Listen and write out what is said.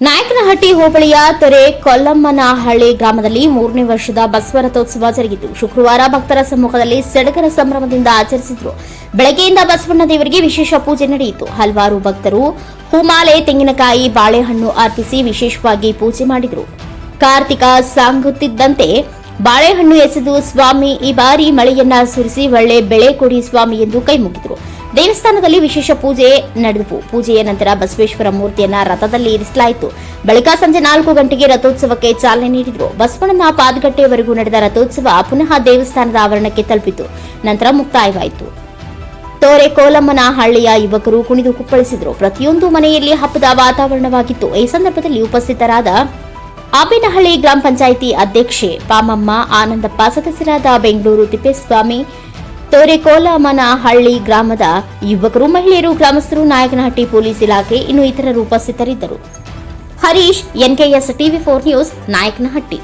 ನಾಯಕನಹಟ್ಟಿ ಹೋಬಳಿಯ ತೆರೆ ಕೊಲ್ಲಮ್ಮನಹಳ್ಳಿ ಗ್ರಾಮದಲ್ಲಿ ಮೂರನೇ ವರ್ಷದ ಬಸವ ರಥೋತ್ಸವ ಜರುಗಿತು. ಶುಕ್ರವಾರ ಭಕ್ತರ ಸಮ್ಮುಖದಲ್ಲಿ ಸಡಗರ ಸಂಭ್ರಮದಿಂದ ಆಚರಿಸಿದ್ರು. ಬೆಳಗ್ಗೆಯಿಂದ ಬಸವಣ್ಣ ದೇವರಿಗೆ ವಿಶೇಷ ಪೂಜೆ ನಡೆಯಿತು. ಹಲವಾರು ಭಕ್ತರು ಹೂಮಾಲೆ, ತೆಂಗಿನಕಾಯಿ, ಬಾಳೆಹಣ್ಣು ಅರ್ಪಿಸಿ ವಿಶೇಷವಾಗಿ ಪೂಜೆ ಮಾಡಿದರು. ಕಾರ್ತಿಕ ಸಾಂಗುತ್ತಿದ್ದಂತೆ ಬಾಳೆಹಣ್ಣು ಎಸೆದು ಸ್ವಾಮಿ ಈ ಬಾರಿ ಮಳೆಯನ್ನ ಸುರಿಸಿ ಒಳ್ಳೆ ಬೆಳೆ ಕೊಡಿ ಸ್ವಾಮಿ ಎಂದು ಕೈಮುಗಿದರು. ದೇವಸ್ಥಾನದಲ್ಲಿ ವಿಶೇಷ ಪೂಜೆ ನಡೆದವು. ಪೂಜೆಯ ನಂತರ ಬಸವೇಶ್ವರ ಮೂರ್ತಿಯನ್ನ ರಥದಲ್ಲಿ ಇರಿಸಲಾಯಿತು. ಬಳಿಕ ಸಂಜೆ ನಾಲ್ಕು ಗಂಟೆಗೆ ರಥೋತ್ಸವಕ್ಕೆ ಚಾಲನೆ ನೀಡಿದರು. ಬಸವಣ್ಣನ ಪಾದಗಟ್ಟೆಯವರೆಗೂ ನಡೆದ ರಥೋತ್ಸವ ಪುನಃ ದೇವಸ್ಥಾನದ ಆವರಣಕ್ಕೆ ತಲುಪಿತು. ನಂತರ ಮುಕ್ತಾಯವಾಯಿತು. ತೋರೆ ಕೋಲಮ್ಮನ ಹಳ್ಳಿಯ ಯುವಕರು ಕುಣಿದು ಕುಪ್ಪಳಿಸಿದರು. ಪ್ರತಿಯೊಂದು ಮನೆಯಲ್ಲಿ ಹಬ್ಬದ ವಾತಾವರಣವಾಗಿತ್ತು. ಈ ಸಂದರ್ಭದಲ್ಲಿ ಉಪಸ್ಥಿತರಾದ ಆಬೇನಹಳ್ಳಿ ಗ್ರಾಮ ಪಂಚಾಯಿತಿ ಅಧ್ಯಕ್ಷೆ ಪಾಮಮ್ಮ, ಆನಂದಪ್ಪ, ಸದಸ್ಯರಾದ ಬೆಂಗಳೂರು ತಿಪ್ಪೇಸ್ವಾಮಿ ತೋರೆಕೋಲಮ್ಮನಹಳ್ಳಿ ಗ್ರಾಮದ ಯುವಕರು, ಮಹಿಳೆಯರು, ಗ್ರಾಮಸ್ಥರು, ನಾಯಕನಹಟ್ಟಿ ಪೊಲೀಸ್ ಇಲಾಖೆ, ಇನ್ನು ಇತರರು ಉಪಸ್ಥಿತರಿದ್ದರು. Harish, N K S TV four news, Nayakanahatti.